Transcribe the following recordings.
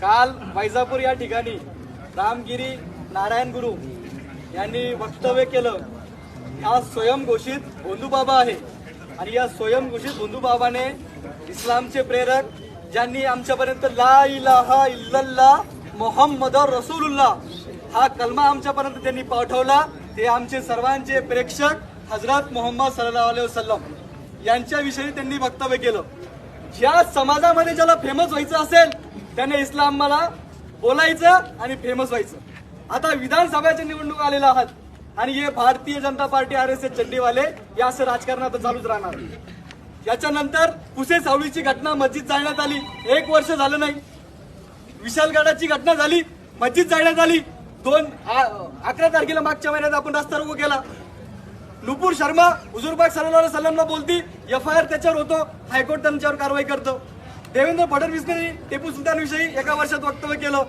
काल वैजापूर या ठिकाणी रामगिरी नारायण गुरु यांनी वक्तव्य केलं. हा स्वयंघोषित भोंदूबाबा आहे. आणि या स्वयंघोषित भोंदूबाबाने इस्लामचे प्रेरक ज्यांनी आमच्यापर्यंत ला इलाहा इल्लल्ला मोहम्मद रसूलुल्ला हा कलमा आमच्यापर्यंत त्यांनी पाठवला. ते आमचे सर्वांचे प्रेक्षक हजरत मोहम्मद सल्ला वसलम यांच्याविषयी त्यांनी वक्तव्य केलं. ज्या समाजामध्ये ज्याला फेमस व्हायचं असेल त्याने इस्लाम मला बोलायचं आणि फेमस व्हायचं. आता विधानसभेच्या निवडणूक आलेल्या आहात आणि हे Bharatiya Janata Party R S S चंडीवाले या असं राजकारण आता चालूच राहणार. याच्यानंतर कुसे सावळीची घटना मस्जिद जाळण्यात आली. एक वर्ष झालं नाही. विशालगडाची घटना झाली. मस्जिद जाळण्यात आली. दोन अकरा तारखेला मागच्या महिन्यात आपण रस्ता रोग केला. नुपूर शर्मा हुजूरबाग सल्ला सल्लमला बोलती एफ आय आर त्याच्यावर होतो हायकोर्ट त्यांच्यावर कारवाई करतं. देवेंद्र फडणवीसने टिपू सुलतानविषयी एका वर्षात वक्तव्य केलं.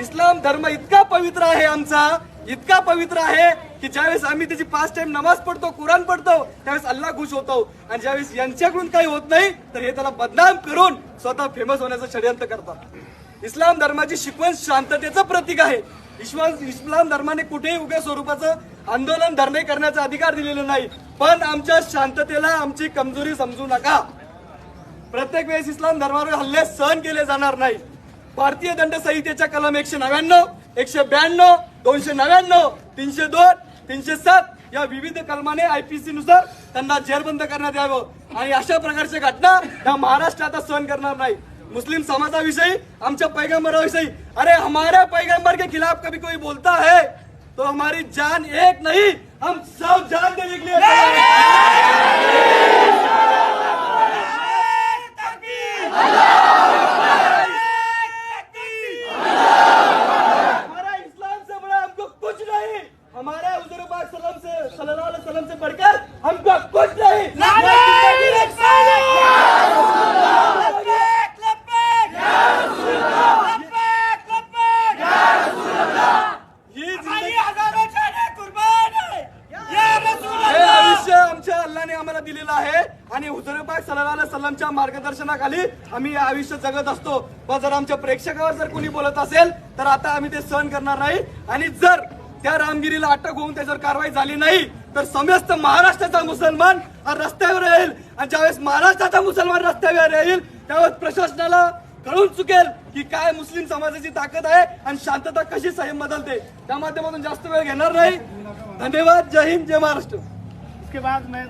इस्लाम धर्म इतका पवित्र आहे आमचा इतका पवित्र आहे की ज्यावेळेस आम्ही त्याची पाच टाइम नमाज पडतो कुराण पडतो त्यावेळेस अल्लाह खुश होतो. आणि ज्यावेळेस यांच्याकडून काही होत नाही तर हे त्याला बदनाम करून स्वतः फेमस होण्याचं षडयंत्र करतात. इस्लाम धर्माची शिकवण शांततेचं प्रतीक आहे. इस्लाम इस्लाम धर्माने कुठेही उग्या स्वरूपाचं आंदोलन धरणे करण्याचा अधिकार दिलेला नाही. पण आमच्या शांततेला आमची कमजोरी समजू नका. प्रत्येक वेळेस इस्लाम धर्मावर हल्ले सहन केले जाणार नाही. भारतीय दंड संहितेच्या कलम एकशे नव्याण्णव एकशे ब्याण्णव दोनशे नव्याण्णव तीनशे दोन तीनशे सात या विविध कलमाने आयपीसी नुसार त्यांना जेरबंद करण्यात यावं. आणि अशा प्रकारच्या घटना या महाराष्ट्र आता सहन करणार नाही. मुस्लिम समाजाविषयी आमच्या पैगंबराविषयी अरे हमारे पैगंबर के खिलाफ कभी कोई बोलता है? तो हमारी जान एक नहीं हम सब जान देने के आम्हाला दिलेला आहे. आणि हुजरेबाग सल्ला सल्लमच्या मार्गदर्शनाखाली आम्ही आयुष्य जगत असतो. व जर आमच्या प्रेक्षकावर जर कोणी बोलत असेल तर आता आम्ही ते सहन करणार नाही. आणि जर त्या रामगिरीला अटक होऊन त्याच्यावर कारवाई झाली नाही तर समस्त महाराष्ट्राचा मुसलमान रस्त्यावर येईल. आणि ज्यावेळेस महाराष्ट्राचा मुसलमान रस्त्यावर येईल त्यावेळेस प्रशासनाला कळून चुकेल की काय मुस्लिम समाजाची ताकद आहे आणि शांतता कशी संयम बदलते. त्या माध्यमातून जास्त वेळ घेणार नाही. धन्यवाद. जय हिंद जय महाराष्ट्र. बाद मैं